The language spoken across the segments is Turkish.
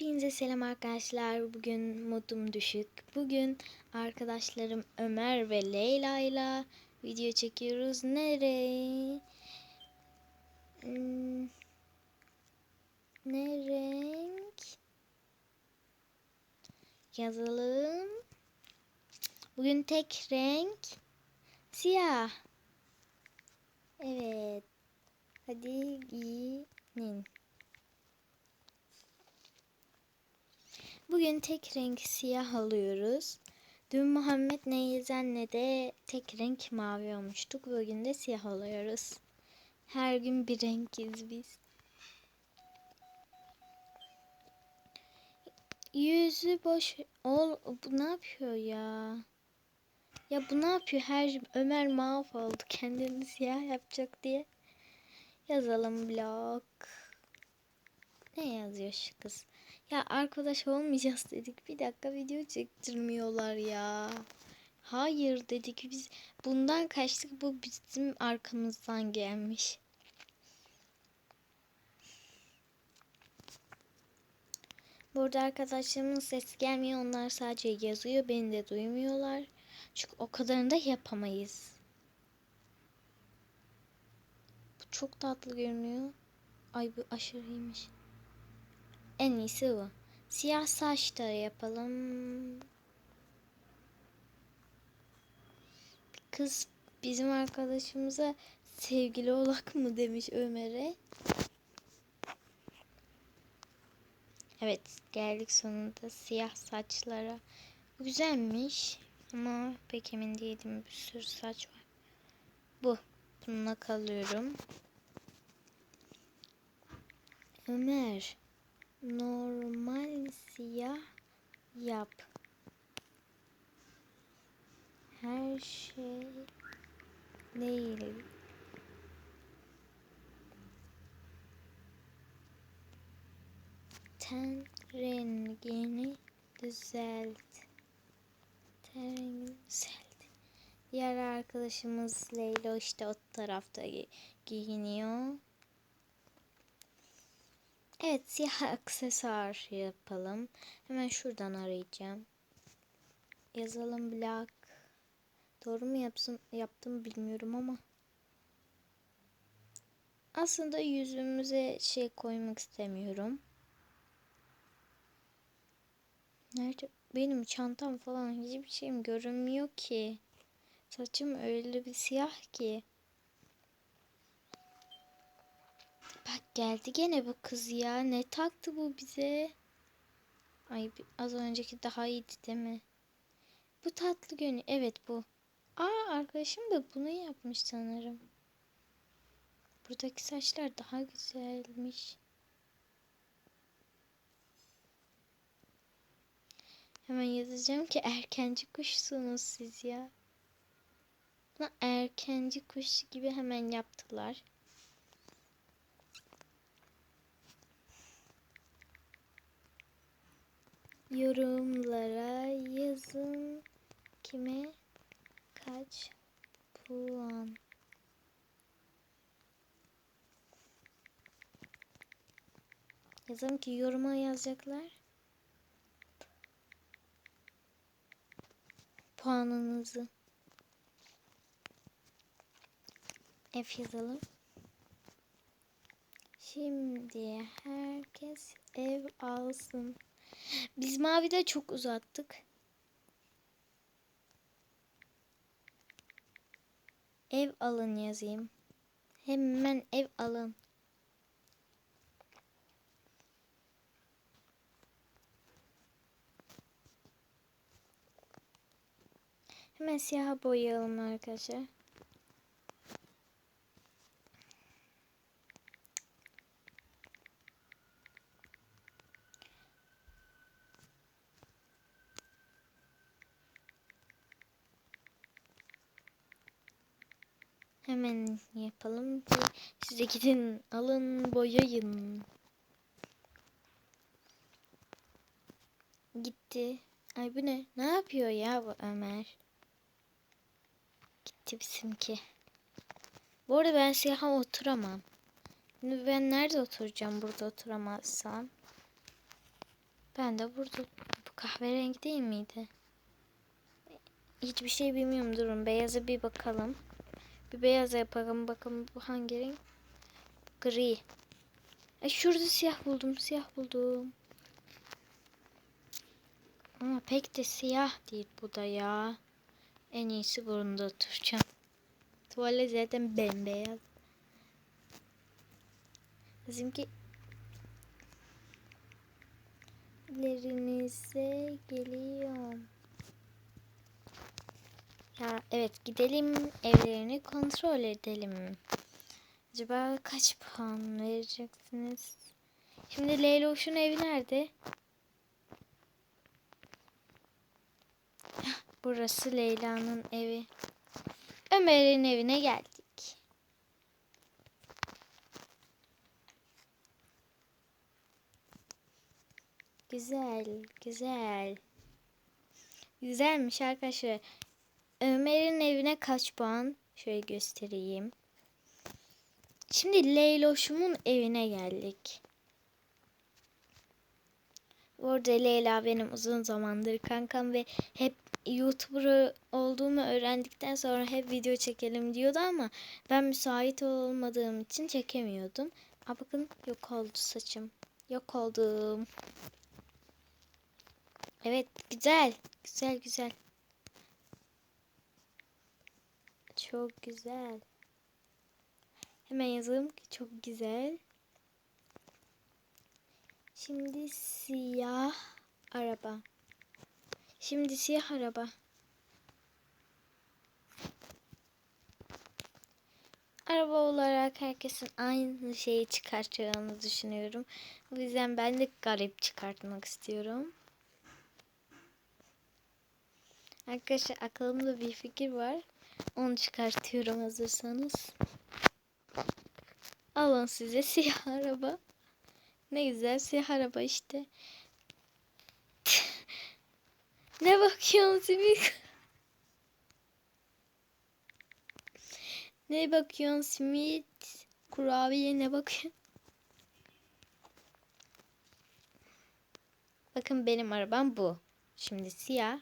Hepinize selam arkadaşlar. Bugün modum düşük. Bugün arkadaşlarım Ömer ve Leyla ile video çekiyoruz. Nereye? Hmm, ne renk? Yazalım. Bugün tek renk siyah. Evet. Hadi giyinin. Bugün tek renk siyah alıyoruz. Dün Muhammed Neyzen'le de tek renk mavi olmuştuk. Bugün de siyah alıyoruz. Her gün bir renkiz biz. Yüzü boş. Ol, bu ne yapıyor ya? Ya bu ne yapıyor? Her Ömer mahvoldu. Kendini siyah yapacak diye. Yazalım blok. Ne yazıyor şu kız? Ya arkadaş olmayacağız dedik. Bir dakika video çektirmiyorlar ya. Hayır dedik biz bundan kaçtık bu bizim arkamızdan gelmiş. Burada arkadaşlarımın ses gelmiyor. Onlar sadece yazıyor. Beni de duymuyorlar. Çünkü o kadarını da yapamayız. Bu çok tatlı görünüyor. Ay bu aşırı iyiymiş. En iyisi bu. Siyah saç da yapalım. Kız bizim arkadaşımıza sevgili olak mı demiş Ömer'e. Evet geldik sonunda siyah saçlara. Güzelmiş ama pek emin değilim bir sürü saç var. Bu. Bununla kalıyorum. Ömer normal siyah yap. Her şey değil. Ten rengini düzelt. Ten rengini düzelt. Diğer arkadaşımız Leyla işte o tarafta gi- giyiniyor. Evet siyah aksesuar yapalım. Hemen şuradan arayacağım. Yazalım black. Doğru mu yapsın, yaptım bilmiyorum ama. Aslında yüzümüze şey koymak istemiyorum. Nerede? Benim çantam falan hiçbir şeyim görünmüyor ki. Saçım öyle bir siyah ki. Geldi gene bu kız ya. Ne taktı bu bize? Ay az önceki daha iyiydi değil mi? Bu tatlı gönül. Evet bu. Aa arkadaşım da bunu yapmış sanırım. Buradaki saçlar daha güzelmiş. Hemen yazacağım ki erkenci kuşsunuz siz ya. Buna erkenci kuş gibi hemen yaptılar. Yorumlara yazın kime kaç puan. Yazalım ki yoruma yazacaklar. Puanınızı. F yazalım. Şimdi herkes ev alsın. Biz mavide çok uzattık. Ev alın yazayım. Hemen ev alın. Hemen siyaha boyayalım arkadaşlar. Hemen yapalım ki siz de gidin alın boyayın. Gitti. Ay bu ne? Ne yapıyor ya bu Ömer? Gitti bizimki. Bu arada ben siyaha oturamam. Ben nerede oturacağım burada oturamazsam? tane de burada. Bu kahverengi değil miydi? Hiçbir şey bilmiyorum durun. Beyaza bir bakalım. Bir beyaz yapalım bakalım bu hangi renk? Gri. E şurada siyah buldum. Siyah buldum. Ama pek de siyah değil bu da ya. En iyisi burunda oturacağım. Tuvalet zaten bembeyaz. Bizimki lerinize geliyorum. Ya evet gidelim evlerini kontrol edelim. Acaba kaç puan vereceksiniz? Şimdi Leyloş'un evi nerede? Burası Leyla'nın evi. Ömer'in evine geldik. Güzel, güzel. Güzelmiş arkadaşlar. Ömer'in evine kaç puan? Şöyle göstereyim. Şimdi Leyloş'umun evine geldik. Orada Leyla benim uzun zamandır kankam ve hep YouTuber olduğumu öğrendikten sonra hep video çekelim diyordu ama ben müsait olmadığım için çekemiyordum. Aa bakın yok oldu saçım. Yok oldum. Evet güzel. Güzel güzel. Çok güzel. Hemen yazalım ki çok güzel. Şimdi siyah araba. Şimdi siyah araba. Araba olarak herkesin aynı şeyi çıkartacağını düşünüyorum. O yüzden ben de garip çıkartmak istiyorum. Arkadaşlar aklımda bir fikir var. Onu çıkartıyorum hazırsanız. Alın size siyah araba. Ne güzel siyah araba işte. ne bakıyorsun simit? ne bakıyorsun simit? Kurabiye ne bakıyorsun? Bakın benim arabam bu. Şimdi siyah.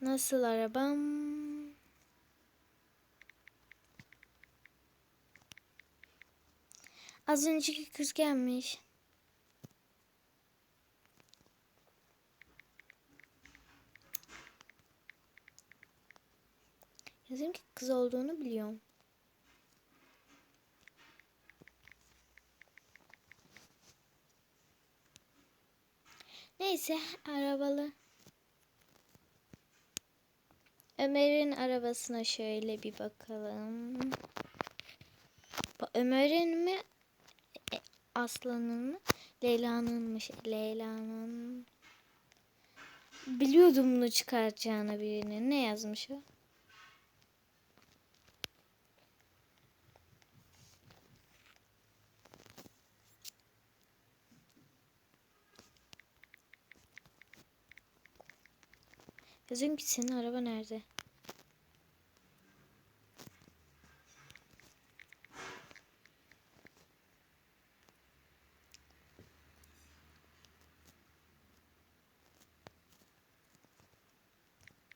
Nasıl arabam? Az önceki kız gelmiş. Yazayım ki kız olduğunu biliyorum. Neyse arabalı. Ömer'in arabasına şöyle bir bakalım. Ömer'in mi? E, Aslan'ın mı? Leyla'nınmış. Leyla'nın. Biliyordum bunu çıkaracağını birinin. Ne yazmış o? Yazayım ki senin araba nerede?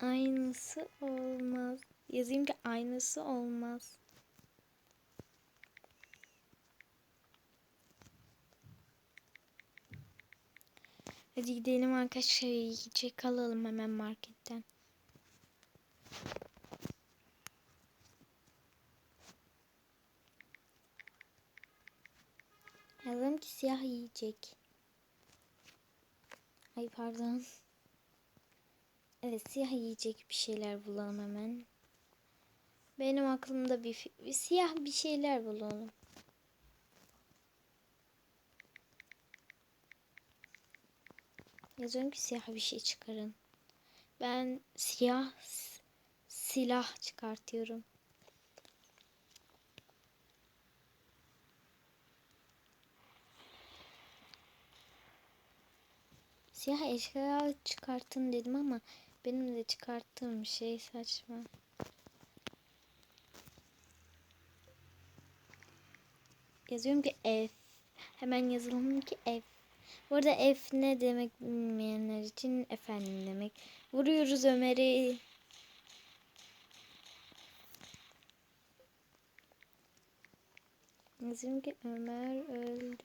Aynısı olmaz. Yazayım ki aynısı olmaz. Hadi gidelim arkadaşlar yiyecek alalım hemen marketten. Yazalım ki siyah yiyecek. Ay pardon. Evet siyah yiyecek bir şeyler bulalım hemen. Benim aklımda bir, bir siyah bir şeyler bulalım. Yazıyorum ki siyah bir şey çıkarın. Ben siyah silah çıkartıyorum. Siyah eşya çıkartın dedim ama benim de çıkarttığım şey saçma. Yazıyorum ki F. Hemen yazalım ki F. Bu arada F ne demek bilmeyenler için efendim demek. Vuruyoruz Ömer'i. Yazıyorum ki Ömer öldü.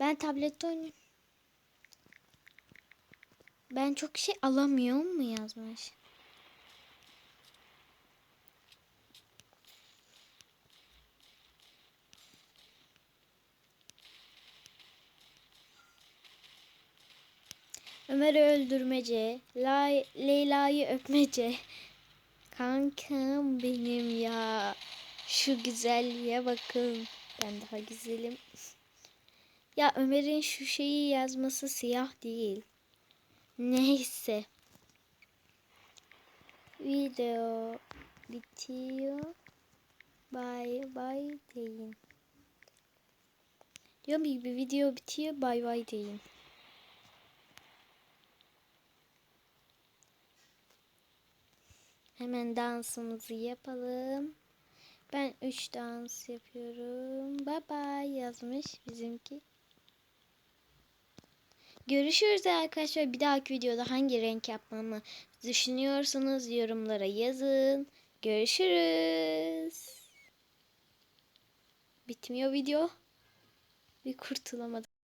Ben tablette oynuyorum. Ben çok şey alamıyorum mu yazmış? Ömer'i öldürmece, Lay- Leyla'yı öpmece. Kankam benim ya. Şu güzelliğe bakın. Ben daha güzelim. Ya Ömer'in şu şeyi yazması siyah değil. Neyse. Video bitiyor. Bye bye deyin. Diyorum gibi video bitiyor. Bye bye deyin. Hemen dansımızı yapalım. Ben 3 dans yapıyorum. Bye bye yazmış bizimki. Görüşürüz arkadaşlar. Bir dahaki videoda hangi renk yapmamı düşünüyorsanız yorumlara yazın. Görüşürüz. Bitmiyor video. Bir kurtulamadım.